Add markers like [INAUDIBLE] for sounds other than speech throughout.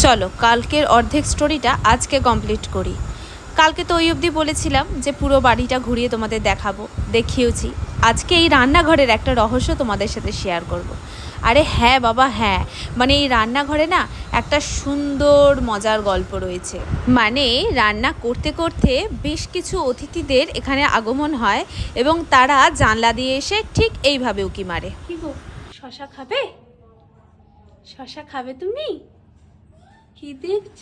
চলো, কালকের অর্ধেক স্টোরিটা আজকে কমপ্লিট করি। কালকে তো ওই অবধি বলেছিলাম যে পুরো বাড়িটা ঘুরিয়ে তোমাদের দেখাবো দেখিয়েছি আজকে এই রান্নাঘরের একটা রহস্য তোমাদের সাথে শেয়ার করব। আরে হ্যাঁ বাবা হ্যাঁ। মানে এই রান্নাঘরে না একটা সুন্দর মজার গল্প রয়েছে। মানে রান্না করতে করতে বেশ কিছু অতিথিদের এখানে আগমন হয় এবং তারা জানলা দিয়ে এসে ঠিক এইভাবে উকি মারে। শশা খাবে? শশা খাবে তুমি? কি দেখছ?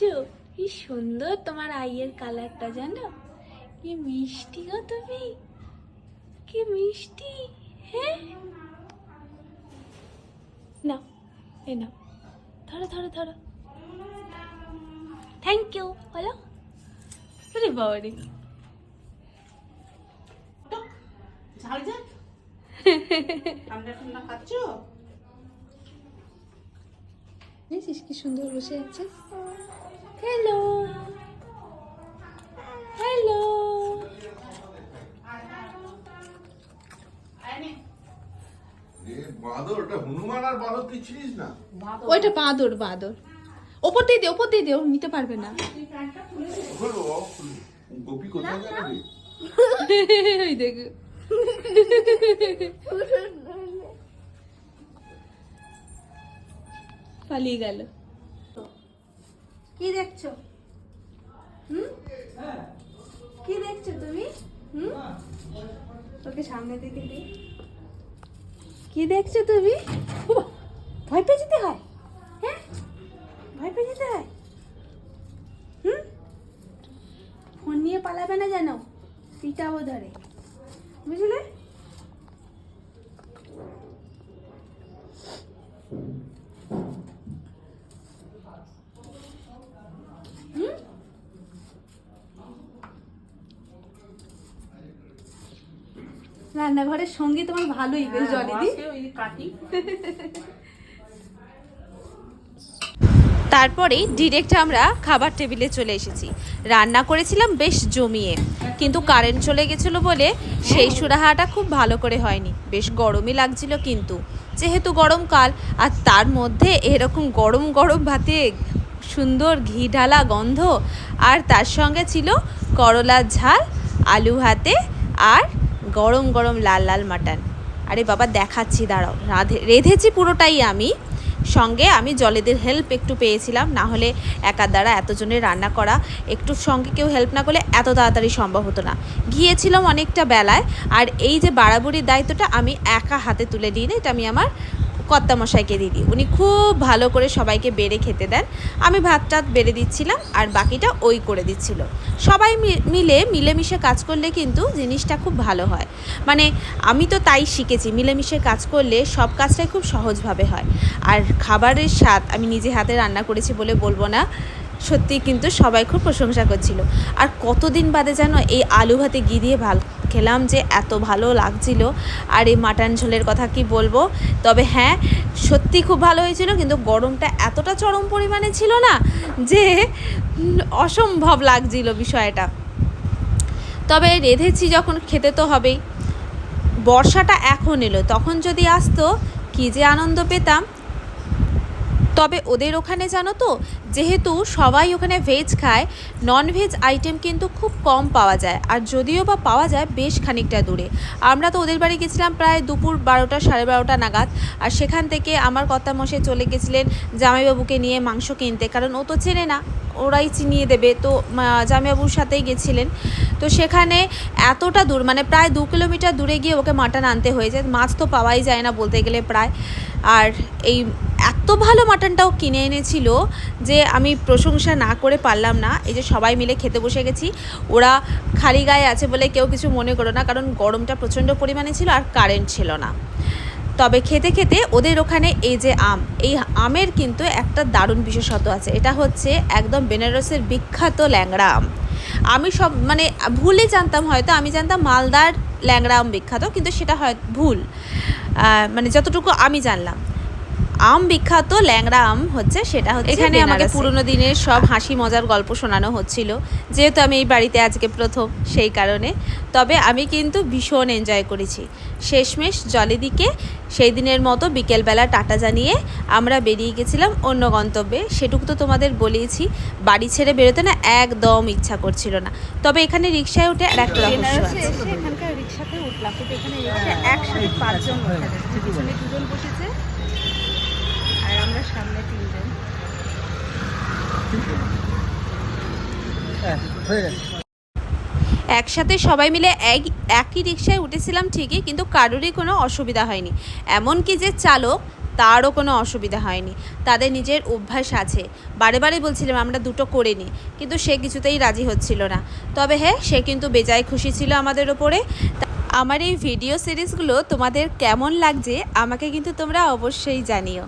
কি সুন্দর তোমার আইয়ের কালারটা জানো? কি মিষ্টি গো তুমি। কি মিষ্টি। হ্যাঁ? না এ না ধরো ধরো ধরো। থ্যাংক ইউ বলো। আরে বাবা রে ঝাল ঝাল? ঠান্ডা ঠান্ডা খাচ্ছ? দেখছিস কি সুন্দর বসে আছে? হ্যালো হ্যালো ওইটা বাঁদর বাঁদর। ওপর দিয়ে দে ওপর দিয়ে দে ও নিতে পারবে না। গোপী কোথায় [LAUGHS] দেখো। [LAUGHS] [LAUGHS] পালিয়ে গেল। কি দেখছ? হুম? কি দেখছ তুমি? হুম? তোকে সামনে থেকে দি। কি দেখছ তুমি? ভয় পেয়ে যেতে হয়। হ্যাঁ? ভয় পেয়ে যেতে হয়। হুম? ফোন নিয়ে পালাবে না যেন? পিটাবো ধরে। বুঝলে? রান্নাঘরের সঙ্গী তোমার ভালোই বেশ জলে দি বসে ওই কাটি তারপরে ডিরেক্ট আমরা খাবার টেবিলে চলে এসেছি। রান্না করেছিলাম বেশ জমিয়ে কিন্তু কারেন্ট চলে গেছিল বলে সেই সুরাহাটা খুব ভালো করে হয়নি। বেশ গরমই লাগছিল কিন্তু যেহেতু গরমকাল আর তার মধ্যে এরকম গরম গরম ভাতে সুন্দর ঘি ঢালা গন্ধ আর তার সঙ্গে ছিল করলার ঝাল আলু ভাতে আর গরম গরম লাল লাল মাটন। আরে বাবা, দেখাচ্ছি, দাঁড়াও। রাঁধে, রেঁধেছি পুরোটাই আমি। সঙ্গে আমি জলেদের হেল্প একটু পেয়েছিলাম, না হলে একার দ্বারা এতজনের রান্না করা, একটু সঙ্গে কেউ হেল্প না করলে এত তাড়াতাড়ি সম্ভব হতো না। গিয়েছিলাম অনেকটা বেলায়, আর এই যে বাড়াবুড়ির দায়িত্বটা আমি একা হাতে তুলে দিই না, এটা আমি আমার কর্তামশাইকে দিয়ে দিই। উনি খুব ভালো করে সবাইকে বেড়ে খেতে দেন। আমি ভাত টাত বেড়ে দিচ্ছিলাম আর বাকিটা ওই করে দিচ্ছিল। সবাই মিলে মিলেমিশে কাজ করলে কিন্তু জিনিসটা খুব ভালো হয়। মানে আমি তো তাই শিখেছি, মিলেমিশে কাজ করলে সব কাজটাই খুব সহজভাবে হয়। আর খাবারের স্বাদ আমি নিজে হাতে রান্না করেছি বলে বলব না সত্যি কিন্তু সবাই খুব প্রশংসা করছিল। আর কতদিন বাদে যেন এই আলু ভাতে ঘি দিয়ে ভালো খেলাম যে এত ভালো লাগছিল। আর এই মাটন ঝোলের কথা কি বলব? তবে হ্যাঁ সত্যি খুব ভালো হয়েছিল, কিন্তু গরমটা এতটা চরম পরিমাণে ছিল না যে অসম্ভব লাগছিল বিষয়টা। তবে রেঁধেছি যখন, খেতে তো হবেই। বর্ষাটা এখন এলো, তখন যদি আসতো, কী যে আনন্দ পেতাম। তবে ওদের ওখানে জানো তো যেহেতু সবাই ওখানে ভেজ খায় নন ভেজ আইটেম কিন্তু খুব কম পাওয়া যায়। আর যদিও বা পাওয়া যায় বেশ খানিকটা দূরে। আমরা তো ওদের বাড়ি গেছিলাম প্রায় দুপুর বারোটা সাড়ে বারোটা নাগাদ। আর সেখান থেকে আমার কর্তা মশাই চলে গেছিলেন জামাইবাবুকে নিয়ে মাংস কিনতে। কারণ ও তো চেনে না ওরাই চিনিয়ে দেবে। তো মা, জামাইবাবুর সাথেই গেছিলেন। তো সেখানে এতটা দূর মানে প্রায় দু কিলোমিটার দূরে গিয়ে ওকে মাটন আনতে হয়েছে। মাছ তো পাওয়াই যায় না বলতে গেলে প্রায়। আর এই এত ভালো মাটনটাও কিনে এনেছিল যে আমি প্রশংসা না করে পারলাম না। এই যে সবাই মিলে খেতে বসে গেছি। ওরা খালি গায়ে আছে বলে কেউ কিছু মনে করো না, কারণ গরমটা প্রচণ্ড পরিমাণে ছিল আর কারেন্ট ছিল না। তবে খেতে খেতে ওদের ওখানে এই যে আম, এই আমের কিন্তু একটা দারুণ বিশেষত্ব আছে। এটা হচ্ছে একদম বেনারসের বিখ্যাত ল্যাংড়া আম। আমি সব মানে ভুলই জানতাম হয়তো, আমি জানতাম মালদার ল্যাংড়া আম বিখ্যাত, কিন্তু সেটা হয় ভুল। মানে যতটুকু আমি জানলাম। আম বিখ্যাত ল্যাংড়া আম হচ্ছে সেটা হচ্ছে এখানে আমাকে পুরোনো দিনের সব হাসি মজার গল্প শোনানো হচ্ছিল যেহেতু আমি এই বাড়িতে আজকে প্রথম সেই কারণে। তবে আমি কিন্তু ভীষণ এনজয় করেছি। শেষমেশ জলেদিকে সেই দিনের মতো বিকেলবেলা টাটা জানিয়ে আমরা বেরিয়ে গেছিলাম অন্য গন্তব্যে। সেটুকু তো তোমাদের বলেইছি বাড়ি ছেড়ে বেরোতে না একদম ইচ্ছা করছিল না। তবে এখানে রিক্সায় উঠে আর একটা রহস্য আছে। এখানকার রিক্সাতে উঠলাম এখানে রিক্সা একসাথে পাঁচজন দুজন বসেছে আর আমরা সামনে তিনজন একসাথে সবাই মিলে এক, একই রিক্সায় উঠেছিলাম ঠিকই, কিন্তু কারোরই কোনো অসুবিধা হয়নি। এমনকি যে চালক, তারও কোনো অসুবিধা হয়নি। তাদের নিজের অভ্যাস আছে। বারে বারে বলছিলাম, আমরা দুটো করে নিই। কিন্তু সে কিছুতেই রাজি হচ্ছিল না। তবে হ্যাঁ সে কিন্তু বেজায় খুশি ছিল আমাদের ওপরে। আমার এই ভিডিও সিরিজগুলো তোমাদের কেমন লাগছে, আমাকে কিন্তু তোমরা অবশ্যই জানিও।